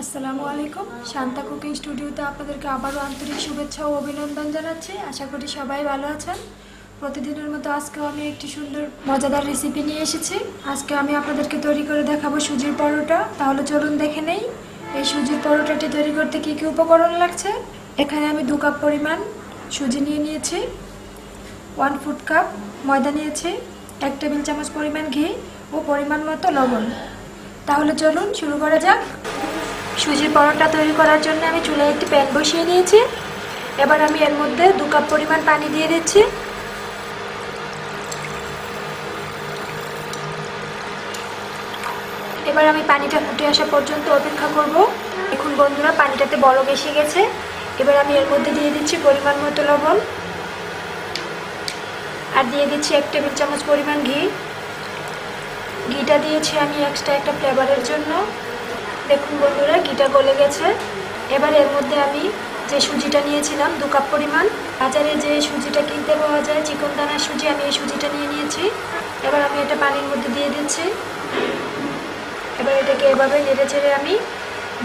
আসসালামু আলাইকুম। শান্তা কুকিং স্টুডিওতে আপনাদেরকে আবারও আন্তরিক শুভেচ্ছা ও অভিনন্দন জানাচ্ছি। আশা করি সবাই ভালো আছেন। প্রতিদিনের মতো আজকেও আমি একটি সুন্দর, মজাদার রেসিপি নিয়ে এসেছি। আজকে আমি আপনাদেরকে তৈরি করে দেখাবো সুজির পরোটা। তাহলে চলুন দেখে নেই, এই সুজির পরোটাটি তৈরি করতে কী কী উপকরণ লাগছে? এখানে আমি দু কাপ পরিমাণ সুজি নিয়ে নিয়েছি ওয়ান ফুড কাপ ময়দা নিয়েছি, এক টেবিল চামচ পরিমাণ ঘি ও পরিমাণ মতো লবণ। তাহলে চলুন শুরু করা যাক। সুজির পরোটা তৈরি করার জন্য আমি চুলায় একটি প্যান বসিয়ে নিয়েছি। এবার আমি এর মধ্যে দু কাপ পরিমাণ পানি দিয়ে দিচ্ছি। এবার আমি পানিটা ফুটে আসা পর্যন্ত অপেক্ষা করব। এখন বন্ধুরা, পানিটাতে বরফ এসে গেছে। এবার আমি এর মধ্যে দিয়ে দিচ্ছি পরিমাণ মতো লবণ। আর দিয়ে দিচ্ছি এক টেবিল চামচ পরিমাণ ঘি। ঘিটা দিয়েছি আমি এক্সট্রা একটা ফ্লেভারের জন্য। দেখুন বন্ধুরা, ঘিটা গলে গেছে। এবার এর মধ্যে আমি যে সুজিটা নিয়েছিলাম, দু কাপ পরিমাণ, বাজারে যে সুজিটা কিনতে পাওয়া যায়, চিকন দানার সুজি, আমি এই সুজিটা নিয়ে নিয়েছি। এবার আমি এটা পানির মধ্যে দিয়ে দিচ্ছি। এবার এটাকে এভাবে নেড়ে চেড়ে আমি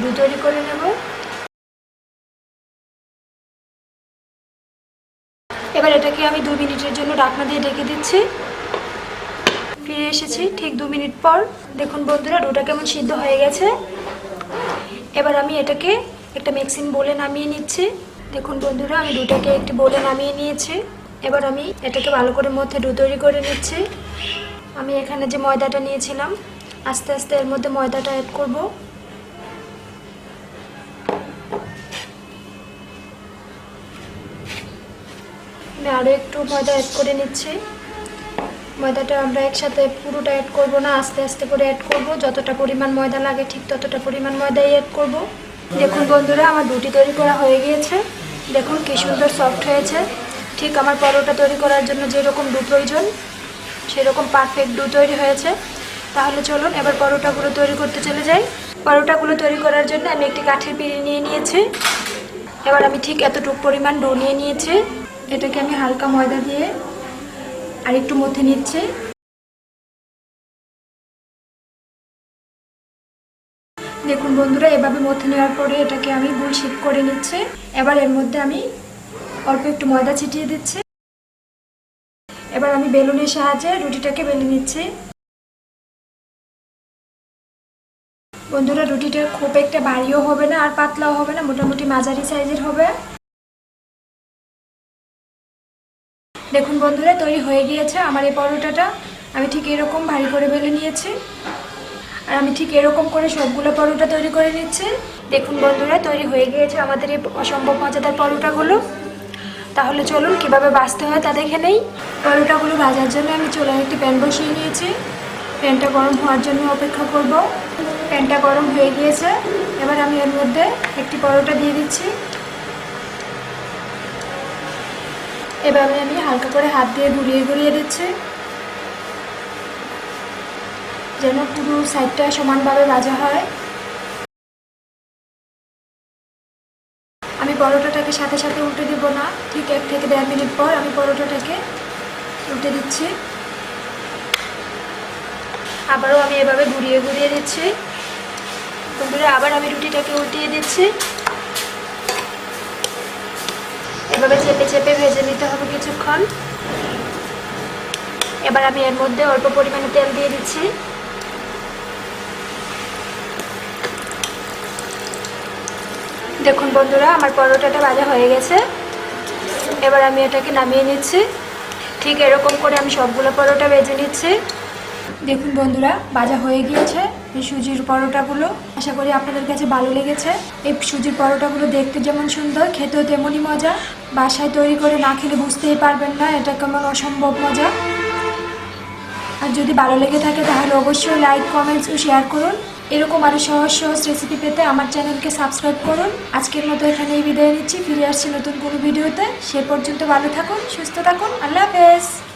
দু তৈরি করে নেব। এবার এটাকে আমি দু মিনিটের জন্য ডাকনা দিয়ে ডেকে দিচ্ছি। ফিরে এসেছি ঠিক দু মিনিট পর। দেখুন বন্ধুরা, ডোটা কেমন সিদ্ধ হয়ে গেছে। এবার আমি এটাকে একটা মিক্সিং বলে নামিয়ে নিচ্ছি। দেখুন বন্ধুরা, আমি ডোটাকে একটি বলে নামিয়ে নিয়েছি। এবার আমি এটাকে ভালো করে মধ্যে ডো তৈরি করে নিচ্ছি। আমি এখানে যে ময়দাটা নিয়েছিলাম, আস্তে আস্তে এর মধ্যে ময়দাটা অ্যাড করব। আমি আরও একটু ময়দা অ্যাড করে নিচ্ছি। ময়দাটা আমরা একসাথে পুরোটা অ্যাড করব না, আস্তে আস্তে করে অ্যাড করব। যতটা পরিমাণ ময়দা লাগে, ঠিক ততটা পরিমাণ ময়দাই অ্যাড করব। দেখুন বন্ধুরা, আমার রুটি তৈরি করা হয়ে গিয়েছে। দেখুন কী সুন্দর সফট হয়েছে। ঠিক আমার পরোটা তৈরি করার জন্য যেরকম ডু প্রয়োজন, সেরকম পারফেক্ট ডু তৈরি হয়েছে। তাহলে চলুন, এবার পরোটাগুলো তৈরি করতে চলে যাই। পরোটাগুলো তৈরি করার জন্য আমি একটি কাঠের পিড়ি নিয়ে নিয়েছি। এবার আমি ঠিক এতটুকু পরিমাণ ডো নিয়ে নিয়েছি। এটাকে আমি হালকা ময়দা দিয়ে আর একটু মধ্যে নিচ্ছে। দেখুন বন্ধুরা, এভাবে মধ্যে নেওয়ার পরে এটাকে আমি গুল শিপ করে নিচ্ছে। এবার এর মধ্যে আমি অল্প একটু ময়দা ছিটিয়ে দিচ্ছি। এবার আমি বেলুনের সাহায্যে রুটিটাকে বেলে নিচ্ছি। বন্ধুরা, রুটিটা খুব একটা ভারীও হবে না আর পাতলাও হবে না, মোটামুটি মাঝারি সাইজের হবে। দেখুন বন্ধুরা, তৈরি হয়ে গিয়েছে আমার এই পরোটাটা। আমি ঠিক এরকম ভারী করে বেলে নিয়েছি। আর আমি ঠিক এরকম করে সবগুলো পরোটা তৈরি করে নিচ্ছি। দেখুন বন্ধুরা, তৈরি হয়ে গিয়েছে আমাদের এই অসম্ভব মজাদার পরোটাগুলো। তাহলে চলুন কীভাবে বাঁচতে হয় তা দেখে নেই। পরোটাগুলো ভাজার জন্য আমি চুলায় একটি প্যান বসিয়ে নিয়েছি। প্যানটা গরম হওয়ার জন্য অপেক্ষা করব। প্যানটা গরম হয়ে গিয়েছে। এবার আমি এর মধ্যে একটি পরোটা দিয়ে দিচ্ছি। এভাবে আমি হালকা করে হাত দিয়ে ঘুরিয়ে ঘুরিয়ে দিচ্ছি। যেন পুরো সাইডটা সমানভাবে ভাজা হয়। আমি পরোটাটাকে সাথে সাথে উল্টে দিব না। ঠিক এক থেকে দেড় মিনিট পর আমি পরোটাটাকে উল্টে দিচ্ছি। আবারও আমি এভাবে ঘুরিয়ে ঘুরিয়ে দিচ্ছি। আবার আমি রুটিটাকে উল্টিয়ে দিচ্ছি। এভাবে চেপে চেপে ভেজে নিতে হবে কিছুক্ষণ। এবার আমি এর মধ্যে অল্প পরিমাণে তেল দিয়ে দিচ্ছি। দেখুন বন্ধুরা, আমার পরোটাটা ভাজা হয়ে গেছে। এবার আমি এটাকে নামিয়ে নিচ্ছি। ঠিক এরকম করে আমি সবগুলো পরোটা ভেজে নিচ্ছি। দেখুন বন্ধুরা, ভাজা হয়ে গিয়েছে। এই সুজির পরোটাগুলো, আশা করি আপনাদের কাছে ভালো লেগেছে। এই সুজির পরোটাগুলো দেখতে যেমন সুন্দর, খেতেও তেমনই মজা। বাসায় তৈরি করে না খেলে বুঝতেই পারবেন না, এটা কেমন অসম্ভব মজা। আর যদি ভালো লেগে থাকে তাহলে অবশ্যই লাইক কমেন্টস ও শেয়ার করুন। এরকম আরও সহজ সহজ রেসিপি পেতে আমার চ্যানেলকে সাবস্ক্রাইব করুন। আজকের মতো এখানেই বিদায় নিচ্ছি, ফিরে আসছি নতুন কোনো ভিডিওতে। সে পর্যন্ত ভালো থাকুন, সুস্থ থাকুন, আল্লাহ হাফেজ।